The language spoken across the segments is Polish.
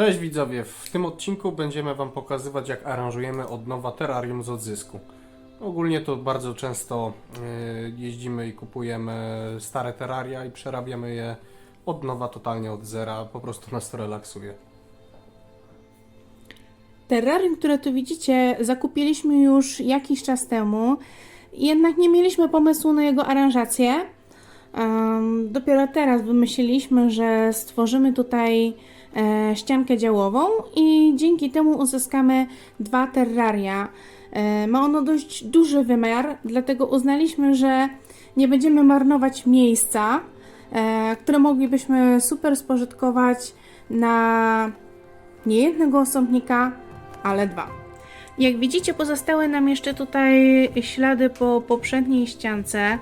Cześć widzowie, w tym odcinku będziemy Wam pokazywać jak aranżujemy od nowa terrarium z odzysku. Ogólnie to bardzo często y, jeździmy i kupujemy stare terraria i przerabiamy je od nowa totalnie od zera, po prostu nas to relaksuje. Terrarium, które tu widzicie, zakupiliśmy już jakiś czas temu, jednak nie mieliśmy pomysłu na jego aranżację. Dopiero teraz wymyśliliśmy, że stworzymy tutaj e, ściankę działową i dzięki temu uzyskamy dwa terraria. E, ma ono dość duży wymiar, dlatego uznaliśmy, że nie będziemy marnować miejsca, e, które moglibyśmy super spożytkować na nie jednego osobnika, ale dwa. Jak widzicie, pozostały nam jeszcze tutaj ślady po poprzedniej ściance.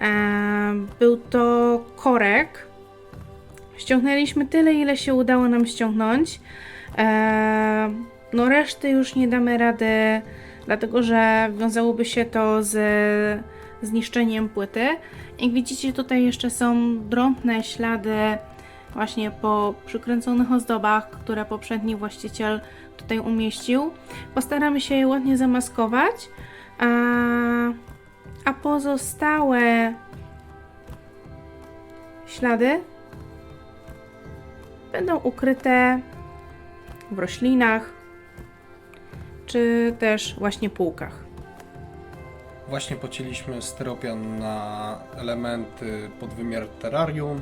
E, Był to korek. Ściągnęliśmy tyle, ile się udało nam ściągnąć. E, No, reszty już nie damy rady, dlatego że wiązałoby się to z zniszczeniem płyty. Jak widzicie, tutaj jeszcze są drobne ślady właśnie po przykręconych ozdobach, które poprzedni właściciel tutaj umieścił. Postaramy się je ładnie zamaskować, a, a pozostałe ślady będą ukryte w roślinach czy też właśnie półkach. Właśnie pocięliśmy styropian na elementy pod wymiar terrarium.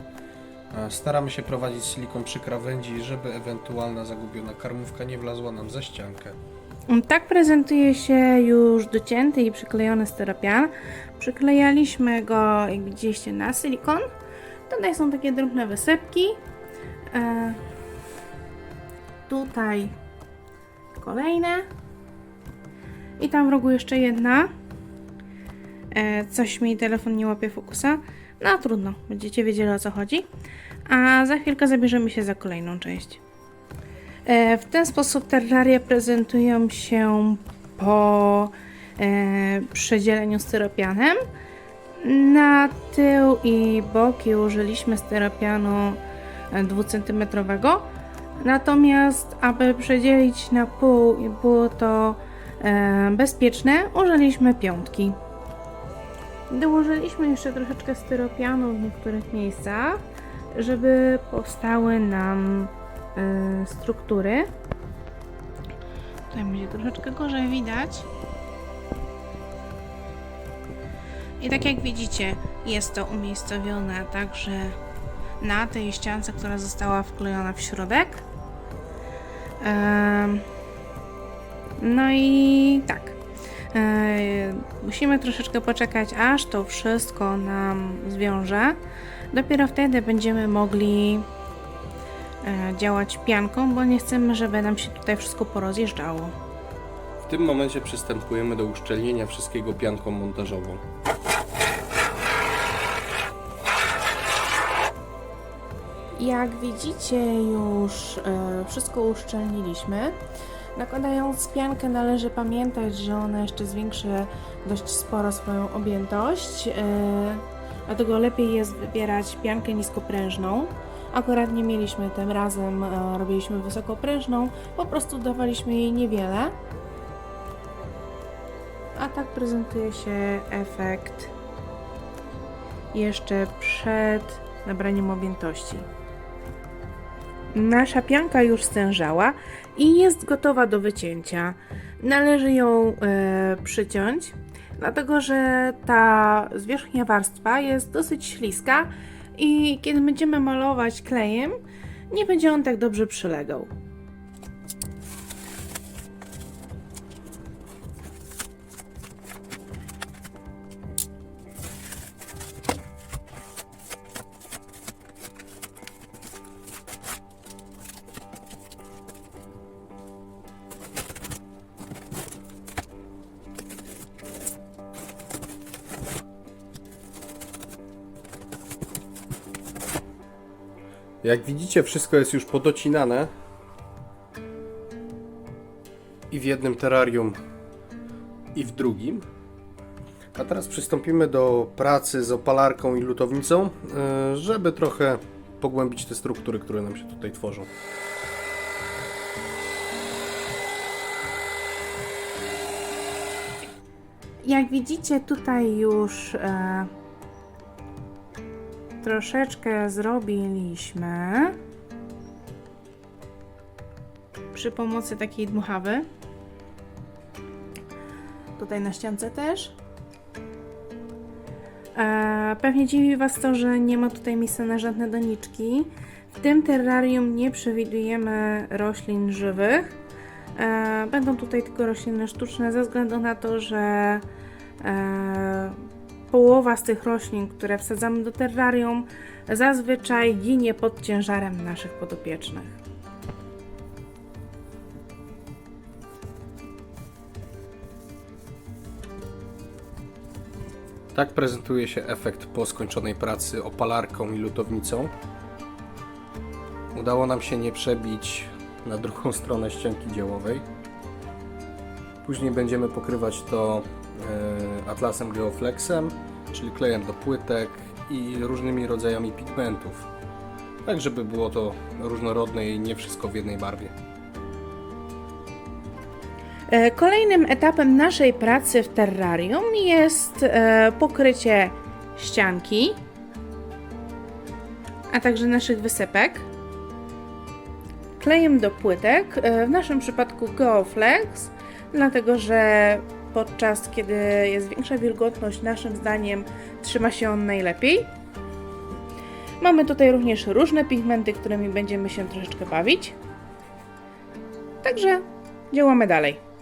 Staramy się prowadzić silikon przy krawędzi, żeby ewentualna zagubiona karmówka nie wlazła nam za ściankę. Tak prezentuje się już docięty i przyklejony styropian. Przyklejaliśmy go, jak widzieliście, na silikon. Tutaj są takie drobne wysypki. E, tutaj kolejne. I tam w rogu jeszcze jedna. E, coś mi telefon nie łapie fokusa. No trudno, będziecie wiedzieli o co chodzi. A za chwilkę zabierzemy się za kolejną część. E, W ten sposób terraria prezentują się po e, przedzieleniu styropianem. Na tył i boki użyliśmy styropianu dwucentymetrowego. Natomiast, aby przedzielić na pół i było to e, bezpieczne, użyliśmy piątki. Dołożyliśmy jeszcze troszeczkę styropianu w niektórych miejscach, żeby powstały nam y, struktury. Tutaj będzie troszeczkę gorzej widać. I tak jak widzicie, jest to umiejscowione także na tej ściance, która została wklejona w środek. No i tak. E, Musimy troszeczkę poczekać, aż to wszystko nam zwiąże. Dopiero wtedy będziemy mogli e, działać pianką, bo nie chcemy, żeby nam się tutaj wszystko porozjeżdżało. W tym momencie przystępujemy do uszczelnienia wszystkiego pianką montażową. Jak widzicie, już e, wszystko uszczelniliśmy. Nakładając piankę należy pamiętać, że ona jeszcze zwiększy dość sporo swoją objętość, e, dlatego lepiej jest wybierać piankę niskoprężną. Akurat nie mieliśmy tym razem, e, robiliśmy wysokoprężną, po prostu dawaliśmy jej niewiele. A tak prezentuje się efekt jeszcze przed nabraniem objętości. Nasza pianka już stężała i jest gotowa do wycięcia. Należy ją e, przyciąć, dlatego że ta zwierzchnia warstwa jest dosyć śliska i kiedy będziemy malować klejem, nie będzie on tak dobrze przylegał. Jak widzicie, wszystko jest już podocinane. I w jednym terrarium, i w drugim. A teraz przystąpimy do pracy z opalarką i lutownicą, e, żeby trochę pogłębić te struktury, które nam się tutaj tworzą. Jak widzicie, tutaj już. E troszeczkę zrobiliśmy przy pomocy takiej dmuchawy. Tutaj na ściance też. E, pewnie dziwi Was to, że nie ma tutaj miejsca na żadne doniczki. W tym terrarium nie przewidujemy roślin żywych. E, będą tutaj tylko rośliny sztuczne ze względu na to, że e, połowa z tych roślin, które wsadzamy do terrarium, zazwyczaj ginie pod ciężarem naszych podopiecznych. Tak prezentuje się efekt po skończonej pracy opalarką i lutownicą. Udało nam się nie przebić na drugą stronę ścianki dziełowej. Później będziemy pokrywać to e, atlasem geoflexem, czyli klejem do płytek i różnymi rodzajami pigmentów. Tak, żeby było to różnorodne i nie wszystko w jednej barwie. E, Kolejnym etapem naszej pracy w terrarium jest e, pokrycie ścianki, a także naszych wysypek klejem do płytek, e, w naszym przypadku Geoflex, dlatego że podczas kiedy jest większa wilgotność, naszym zdaniem trzyma się on najlepiej. Mamy tutaj również różne pigmenty, którymi będziemy się troszeczkę bawić. Także działamy dalej.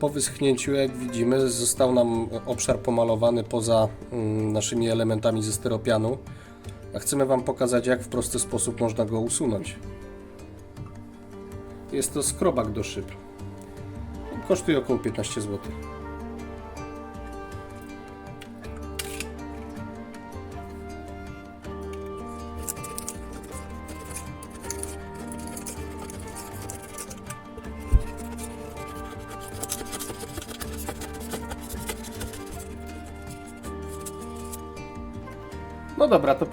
Po wyschnięciu, jak widzimy, został nam obszar pomalowany poza mm, naszymi elementami ze styropianu. A chcemy Wam pokazać, jak w prosty sposób można go usunąć. Jest to skrobak do szyb. Kosztuje około 15 zł.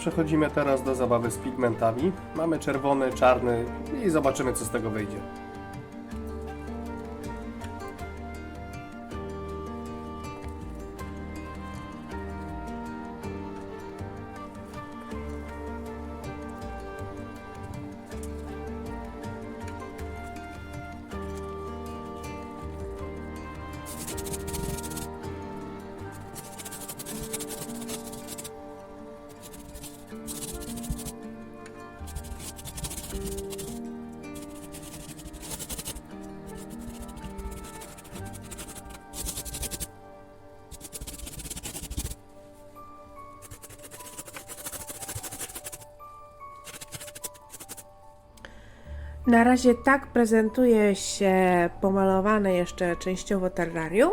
Przechodzimy teraz do zabawy z pigmentami. Mamy czerwony, czarny i zobaczymy, co z tego wyjdzie. Na razie tak prezentuje się pomalowane jeszcze częściowo terrarium.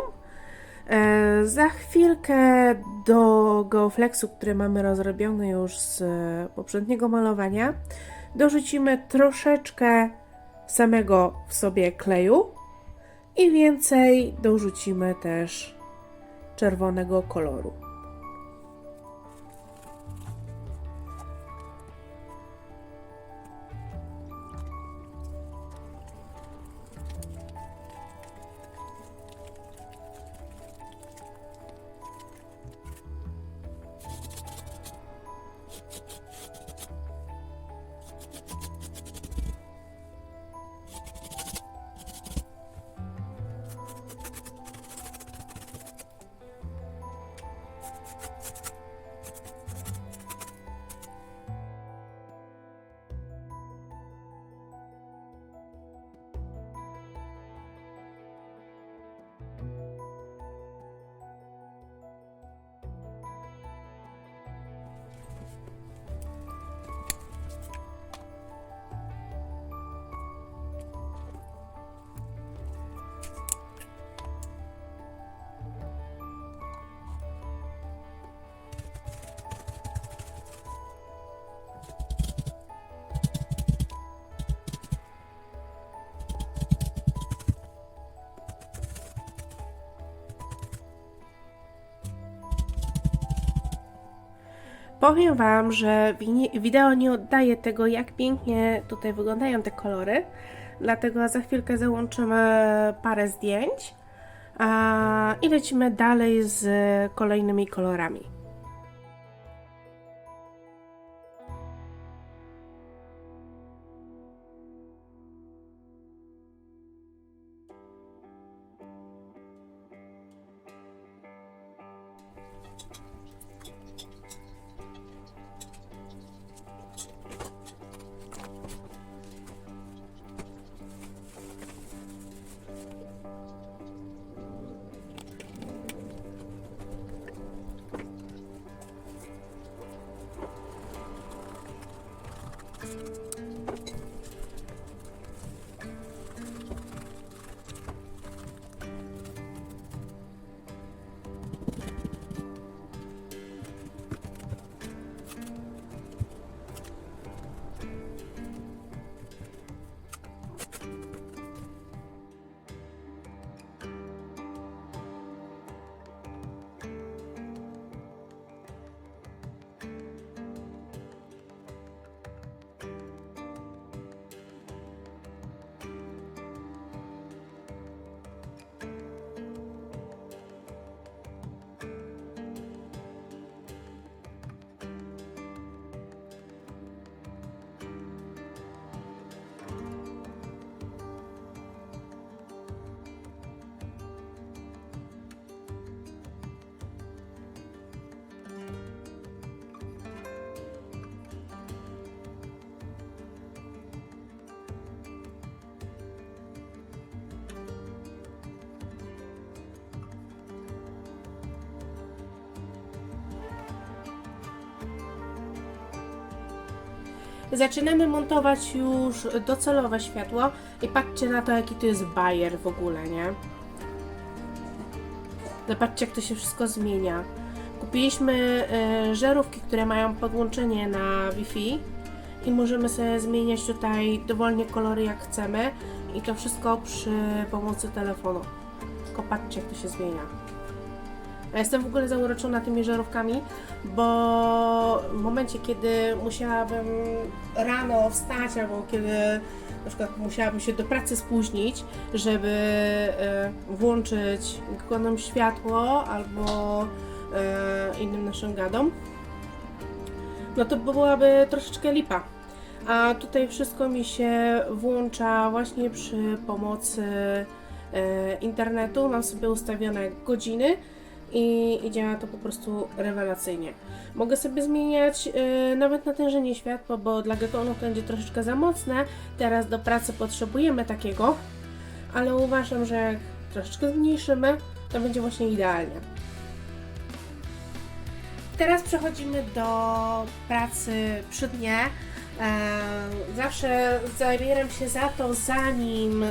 E, za chwilkę do geoflexu, który mamy rozrobiony już z poprzedniego malowania, dorzucimy troszeczkę samego w sobie kleju i więcej dorzucimy też czerwonego koloru. Powiem Wam, że wideo nie oddaje tego, jak pięknie tutaj wyglądają te kolory, dlatego za chwilkę załączymy parę zdjęć a, i lecimy dalej z kolejnymi kolorami. Zaczynamy montować już docelowe światło i patrzcie na to, jaki to jest bajer w ogóle, nie? Zobaczcie, jak to się wszystko zmienia. Kupiliśmy e, żarówki, które mają podłączenie na Wi-Fi i możemy sobie zmieniać tutaj dowolnie kolory jak chcemy i to wszystko przy pomocy telefonu. Tylko patrzcie, jak to się zmienia. Ja jestem w ogóle zauroczona tymi żarówkami, bo w momencie, kiedy musiałabym rano wstać, albo kiedy na przykład musiałabym się do pracy spóźnić, żeby e, włączyć gonem światło albo e, innym naszym gadom, no to byłaby troszeczkę lipa. A tutaj wszystko mi się włącza właśnie przy pomocy e, internetu. Mam sobie ustawione godziny i, i działa to po prostu rewelacyjnie. Mogę sobie zmieniać e, nawet natężenie światła, bo dla getonu to będzie troszeczkę za mocne. Teraz do pracy potrzebujemy takiego, ale uważam, że jak troszeczkę zmniejszymy, to będzie właśnie idealnie. Teraz przechodzimy do pracy przy dnie. E, Zawsze zabieram się za to, zanim e,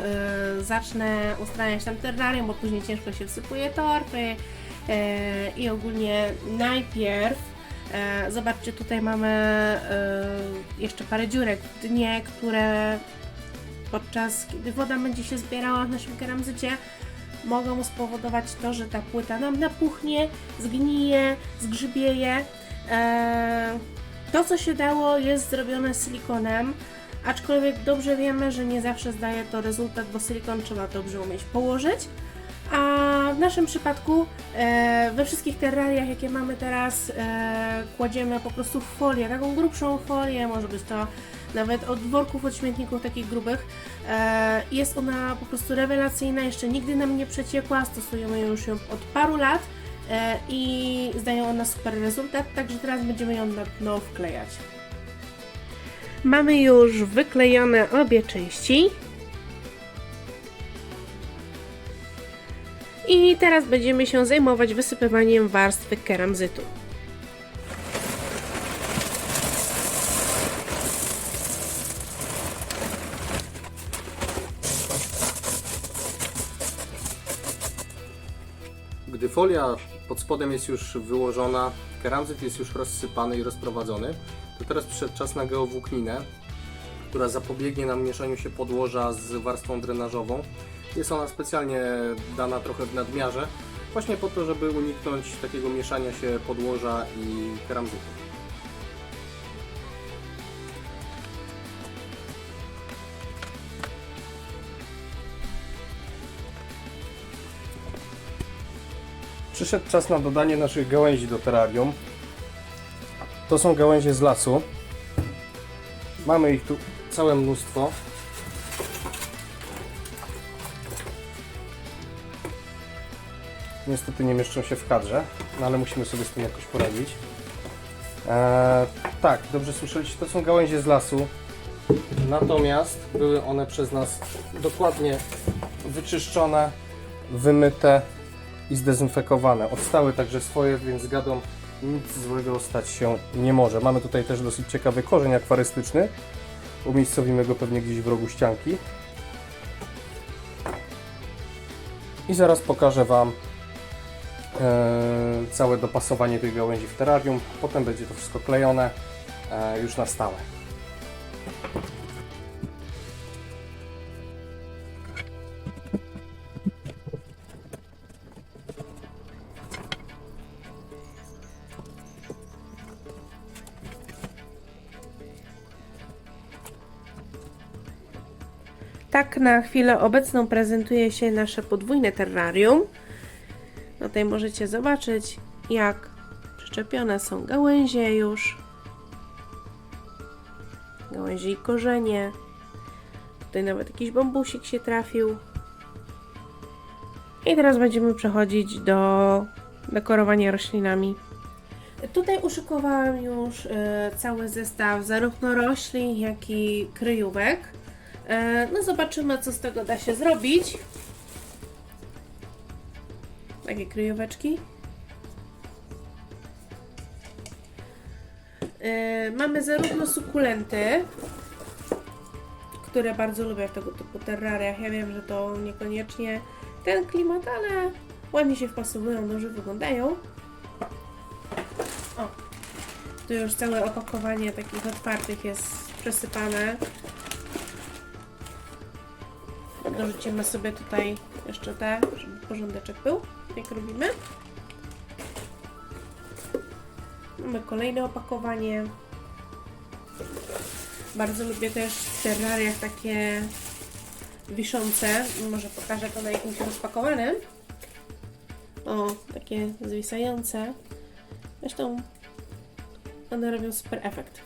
zacznę ustrajać tam terrarium, bo później ciężko się wsypuje torfy i ogólnie najpierw e, zobaczcie, tutaj mamy e, jeszcze parę dziurek w dnie, które podczas kiedy woda będzie się zbierała w naszym keramzycie, mogą spowodować to, że ta płyta nam napuchnie, zgnije, zgrzybieje. To, co się dało, jest zrobione silikonem, aczkolwiek dobrze wiemy, że nie zawsze zdaje to rezultat, bo silikon trzeba dobrze umieć położyć. A w naszym przypadku e, we wszystkich terrariach, jakie mamy teraz, e, kładziemy po prostu folię, taką grubszą folię, może być to nawet od worków, od śmietników takich grubych. E, jest ona po prostu rewelacyjna, jeszcze nigdy nam nie przeciekła, stosujemy już ją od paru lat i zdaje ona super rezultat, także teraz będziemy ją na dno wklejać. Mamy już wyklejone obie części. I teraz będziemy się zajmować wysypywaniem warstwy keramzytu. Gdy folia pod spodem jest już wyłożona, keramzyt jest już rozsypany i rozprowadzony, to teraz przyszedł czas na geowłókninę, która zapobiegnie nam mieszaniu się podłoża z warstwą drenażową. Jest ona specjalnie dana trochę w nadmiarze, właśnie po to, żeby uniknąć takiego mieszania się podłoża i keramzytu. Przyszedł czas na dodanie naszych gałęzi do terrarium. To są gałęzie z lasu. Mamy ich tu całe mnóstwo. Niestety nie mieszczą się w kadrze, no ale musimy sobie z tym jakoś poradzić. Eee, tak, dobrze słyszeliście, to są gałęzie z lasu. Natomiast były one przez nas dokładnie wyczyszczone, wymyte i zdezynfekowane. Odstały także swoje, więc gadą nic złego stać się nie może. Mamy tutaj też dosyć ciekawy korzeń akwarystyczny. Umiejscowimy go pewnie gdzieś w rogu ścianki. I zaraz pokażę Wam e, całe dopasowanie tych gałęzi w terrarium. Potem będzie to wszystko klejone e, już na stałe. Tak na chwilę obecną prezentuje się nasze podwójne terrarium. Tutaj możecie zobaczyć, jak przyczepione są gałęzie już. Gałęzie i korzenie. Tutaj nawet jakiś bambusik się trafił. I teraz będziemy przechodzić do dekorowania roślinami. Tutaj uszykowałam już e, cały zestaw zarówno roślin, jak i kryjówek. E, No zobaczymy, co z tego da się zrobić. Takie kryjóweczki. E, Mamy zarówno sukulenty, które bardzo lubię w tego typu terrariach. Ja wiem, że to niekoniecznie ten klimat, ale ładnie się wpasowują, dobrze wyglądają. O, tu już całe opakowanie takich otwartych jest przesypane. Dorzucimy sobie tutaj jeszcze te, żeby porządeczek był, jak robimy. Mamy kolejne opakowanie. Bardzo lubię też w terrariach takie wiszące. Może pokażę to na jakimś rozpakowanym. O, takie zwisające. Zresztą one robią super efekt.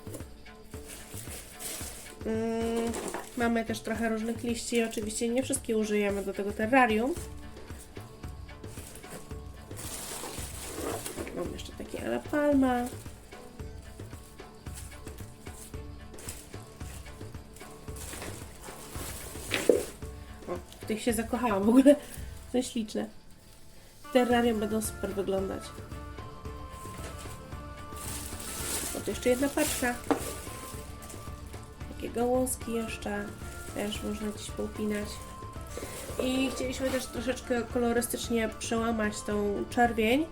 Mm, mamy też trochę różnych liści. Oczywiście nie wszystkie użyjemy do tego terrarium. Mam jeszcze takie ala palma. O, w tych się zakochałam w ogóle. Są śliczne. Terrarium będą super wyglądać. O, to jeszcze jedna paczka. Takie gałązki jeszcze. Też można gdzieś poupinać. I chcieliśmy też troszeczkę kolorystycznie przełamać tą czerwień.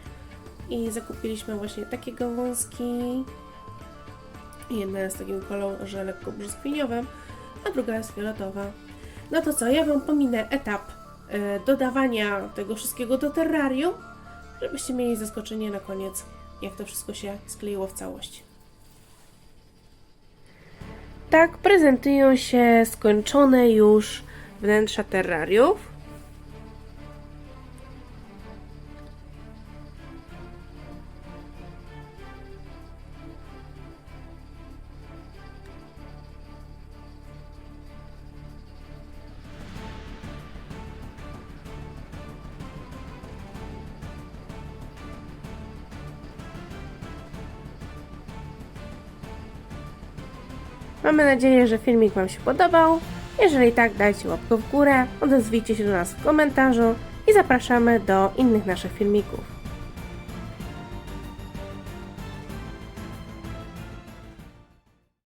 I zakupiliśmy właśnie takie gałązki. Jedna jest takim kolorze lekko brzoskwiniowym, a druga jest fioletowa. No to co, ja Wam pominę etap e, dodawania tego wszystkiego do terrarium, żebyście mieli zaskoczenie na koniec, jak to wszystko się skleiło w całość. Tak prezentują się skończone już wnętrza terrariów. Mamy nadzieję, że filmik Wam się podobał. Jeżeli tak, dajcie łapkę w górę, odezwijcie się do nas w komentarzu i zapraszamy do innych naszych filmików.